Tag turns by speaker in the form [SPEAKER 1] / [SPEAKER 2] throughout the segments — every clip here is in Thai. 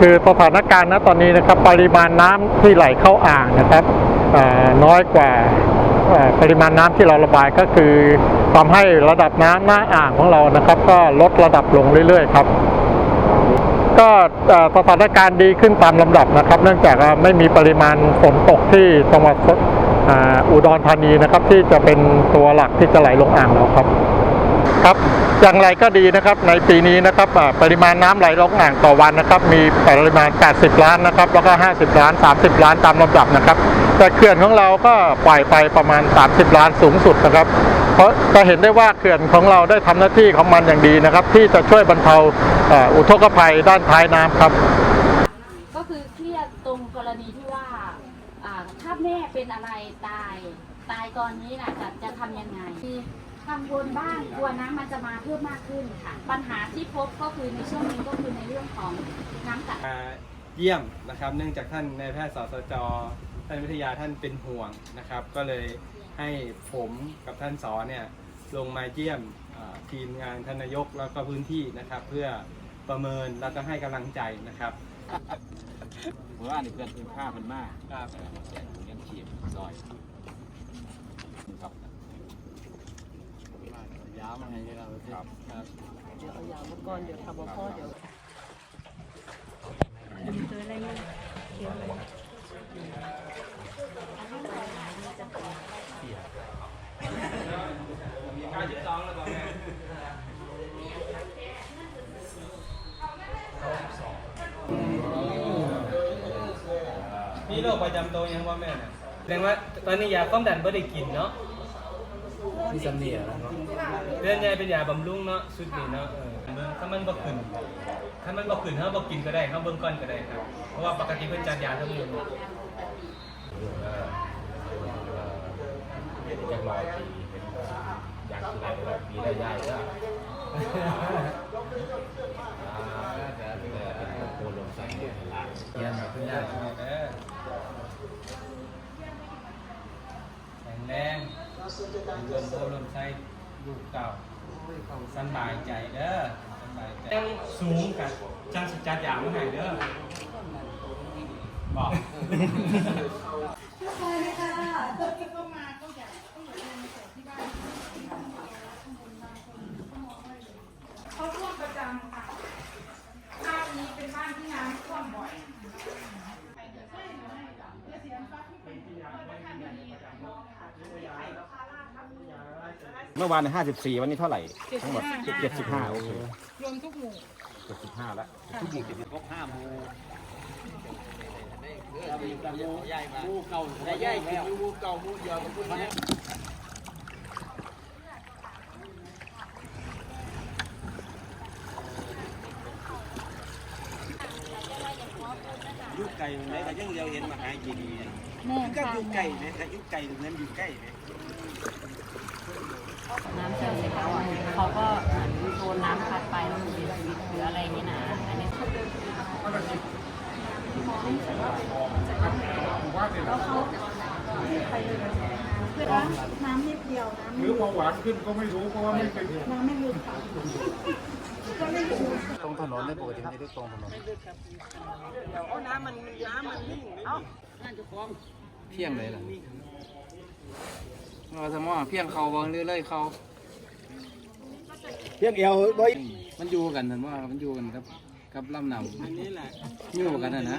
[SPEAKER 1] คือสถานการณ์ณตอนนี้นะครับ ปริมาณน้ำที่ไหลเข้าอ่างนะครับน้อยกว่าปริมาณน้ำที่เราระบายก็คือทำให้ระดับน้ำหน้าอ่างของเรานะครับ ก็ลดระดับลงเรื่อยๆครับ ก็สถานการณ์ดีขึ้นตามลำดับนะครับ เนื่องจากไม่มีปริมาณฝนตกที่จังหวัดอุดรธานีนะครับ ที่จะเป็นตัวหลักที่จะไหลลงอ่างเราครับ ครับอย่างไรก็ดีนะครับในปีนี้นะครับปริมาณน้ำไหลลงอ่างต่อวันนะครับ มีปริมาณ 80 ล้านนะครับ แล้วก็ 50 ล้าน 30 ล้านตามลำดับนะครับ แต่เขื่อนของเราก็ปล่อยไปประมาณ 30 ล้านสูงสุดนะครับ เพราะจะเห็นได้ว่าเขื่อนของเราได้ทำหน้าที่ของมันอย่างดีนะครับ ที่จะช่วยบรรเทาอุทกภัยด้านท้ายน้ำครับ
[SPEAKER 2] ก็คือเครียดตรงกรณีที่ว่าอ่าถ้าแม่เป็นอะไรตายตายตอนนี้นะจะจะทำยังไง กังวลบ้างกลัวน้ำมันจะมาเพิ่มมากขึ้นค่ะ ปัญหาที่พบก็คือในช่วงนี้ก็คือในเรื่องของน้ำกัด
[SPEAKER 3] มาเยี่ยมนะครับ เนื่องจากท่านนายแพทย์สสจท่านวิทยาท่านเป็นห่วงนะครับ ก็เลยให้ผมกับท่านสอเนี่ยลงมาเยี่ยมอ่าทีมงานท่านนายกแล้วก็พื้นที่นะครับ เพื่อประเมินแล้วก็ให้กำลังใจนะครับ
[SPEAKER 4] เพราะว่านี่เพื่อนคุณค่ามันมาก
[SPEAKER 3] ครับ
[SPEAKER 4] เออแจกถุงยังชีพซอยครับ
[SPEAKER 3] ยาวมาให้เราครับครับ
[SPEAKER 5] เอาอย่างเมื่อก่อนเดี๋ยวขับพ่อเดี๋ยวเจออะไรเงี้ยเขียวเลย
[SPEAKER 3] 92แล้วบอกแม่มีโรคประจำตัวยังว่าแม่น่ะแสดงว่าตอนนี้ยาความดันไม่ได้กินเนาะ
[SPEAKER 4] นี่สำเนียงเนาะ
[SPEAKER 3] เดือนใหญ่เป็นยาบำรุงเนาะสุดนี้เนาะเออเบิ่งถ้ามันบ่ขึ้นถ้ามันบ่ขึ้นเฮาบ่กินก็ได้เฮาเบิ่งก่อนก็ได้ครับ เพราะว่าปกติเพิ่นจัดยาทั้งหมด
[SPEAKER 4] จังหวะปีเป็นอยากอะไรแบบปีได้ยายก็โคลงใส่ละ
[SPEAKER 3] เยี่ยมครับ เงินเอแข็งแรงรวมโพลมใช้ลูกเก่าสบายใจเด้อสำบายใจยังสูงกันจังสิจัดยามาให้เด้อบอก
[SPEAKER 6] เขาท่วมประจำค่ะบ้านนี้เป็นบ้านที่น้ำท่วมบ่อย
[SPEAKER 4] เมื่อวานห้าสิบสี่วันนี้เท่าไหร่ทั้งหมดเจ็ดสิบห้าโอเค
[SPEAKER 6] รวมทุกหมู่
[SPEAKER 4] เจ็ดสิบห้าแล้วทุกหมู่เจ็ดสิบครบห้าหมู่มู่เก่าได้ใหญ่กินมู่เก่ามู่เดียวกับพวกนี้
[SPEAKER 7] ยุคไก่ไหนก็ยังเดียวเห็นมาหาจีดีเนี่ย
[SPEAKER 2] แม่
[SPEAKER 7] ก็
[SPEAKER 2] ค่ะ
[SPEAKER 7] ยุคไก่ไหมแต่ยุคไก่ตรงนั้นอยู่ใกล้ไหม
[SPEAKER 2] น้ำเชี่ยวเสร็จแล้วอะ เขาก็เหมือนโดนน้ำพัดไปแล้วเสียชีวิตหรืออะไรอย่างนี้นะอันนี้
[SPEAKER 6] น้ำนิดเดียวน้ำ
[SPEAKER 1] หรือความหวานขึ้นก็ไม่รู้เพราะว่าไม่เป็น
[SPEAKER 6] น้ำไม่ลึกค่ะ
[SPEAKER 4] ตรงถนนในปกติไม่ได้ตรงถนน
[SPEAKER 7] เอาน้ำมันน้ำมันนิ่งเอ้า
[SPEAKER 4] เพียงเลยล่ะเราสมองเพียงเขาบางเรื่อยๆเขา
[SPEAKER 7] เพียงเอวบ่อย
[SPEAKER 4] มันอยู่กันเห็นว่ามันอยู่กันครับกับลำหน
[SPEAKER 7] อันนี้แหละำ
[SPEAKER 4] อยู่กันนะนะ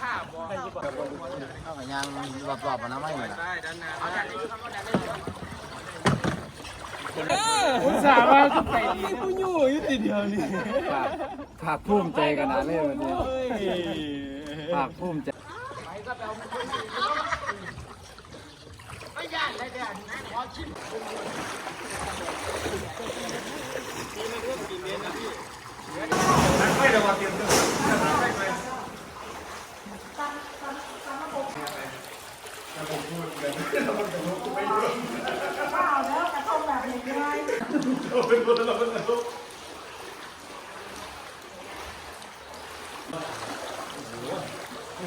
[SPEAKER 4] เข้ากับยางรอบๆมันน้ำไม่เลย
[SPEAKER 3] ได้ด้านหน้า
[SPEAKER 4] อุตส่าห์มาไปดีกูอยู่อยู่ติดเดียวนี่ภาคภูมิใจกันนะเลยวันนี้ ภาคภูมิใจ แล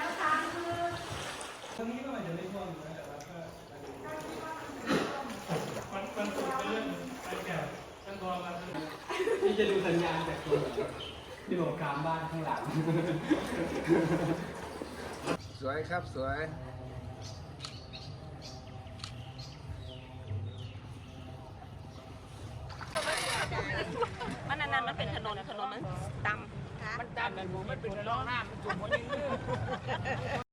[SPEAKER 4] ้วทาง
[SPEAKER 1] คือตรง
[SPEAKER 3] นี้ก็มันจะไม่ท่วมนะแต่ว่ก็มันมันเรื่องไอ้แก่ตั้งรอมาที่จะดูสัญญาณจากตัวที่บอกกางบ้านข้างหลัง
[SPEAKER 4] สวยครับสวย
[SPEAKER 5] มันนานๆมันเป็นถนนถนนมันต่ำ มันต่ำมันเป็นร่องน้ำมันสูงกว่านี้